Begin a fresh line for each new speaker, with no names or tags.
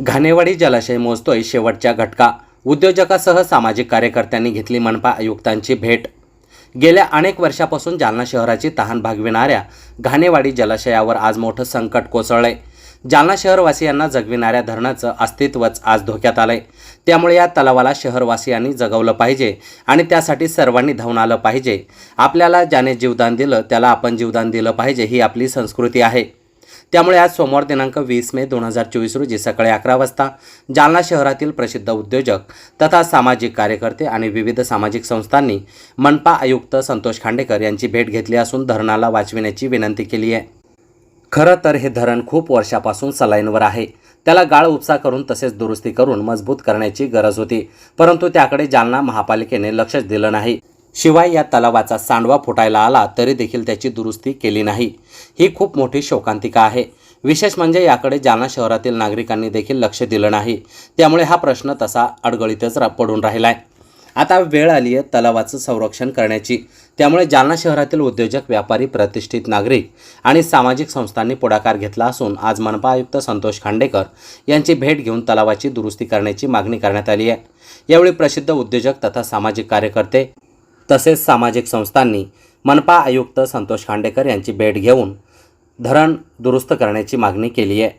घाणेवाडी जलाशय मोजतोय शेवटच्या घटका. उद्योजकासह सामाजिक कार्यकर्त्यांनी घेतली मनपा आयुक्तांची भेट. गेल्या अनेक वर्षापासून जालना शहराची तहान भागविणाऱ्या घाणेवाडी जलाशयावर आज मोठं संकट कोसळलंय. जालना शहरवासियांना जगविणाऱ्या धरणाचं अस्तित्वच आज धोक्यात आलंय. त्यामुळे या तलावाला शहरवासियांनी जगवलं पाहिजे आणि त्यासाठी सर्वांनी धावून आलं पाहिजे. आपल्याला ज्याने जीवदान दिलं त्याला आपण जीवदान दिलं पाहिजे ही आपली संस्कृती आहे. त्यामुळे आज सोमवार दिनांक वीस मे दोन हजार चोवीस रोजी सकाळी अकरा वाजता जालना शहरातील प्रसिद्ध उद्योजक तथा सामाजिक कार्यकर्ते आणि विविध सामाजिक संस्थांनी मनपा आयुक्त संतोष खांडेकर यांची भेट घेतली असून धरणाला वाचविण्याची विनंती केली आहे. खरं तर हे धरण खूप वर्षापासून सलाईनवर आहे. त्याला गाळ उपसा करून तसेच दुरुस्ती करून मजबूत करण्याची गरज होती. परंतु त्याकडे जालना महापालिकेने लक्षच दिलं नाही. शिवाय या तलावाचा सांडवा फुटायला आला तरी देखील त्याची दुरुस्ती केली नाही. ही खूप मोठी शोकांतिका आहे. विशेष म्हणजे याकडे जालना शहरातील नागरिकांनी देखील लक्ष दिलं नाही. त्यामुळे हा प्रश्न तसा अडगळीतच रा पडून राहिला आहे आता वेळ आली आहे तलावाचं संरक्षण करण्याची. त्यामुळे जालना शहरातील उद्योजक व्यापारी प्रतिष्ठित नागरिक आणि सामाजिक संस्थांनी पुढाकार घेतला असून आज मनपा आयुक्त संतोष खांडेकर यांची भेट घेऊन तलावाची दुरुस्ती करण्याची मागणी करण्यात आली आहे. यावेळी प्रसिद्ध उद्योजक तथा सामाजिक कार्यकर्ते तसेच सामाजिक संस्थांनी मनपा आयुक्त संतोष खांडेकर यांची भेट घेऊन धरण दुरुस्त करण्याची मागणी केली आहे.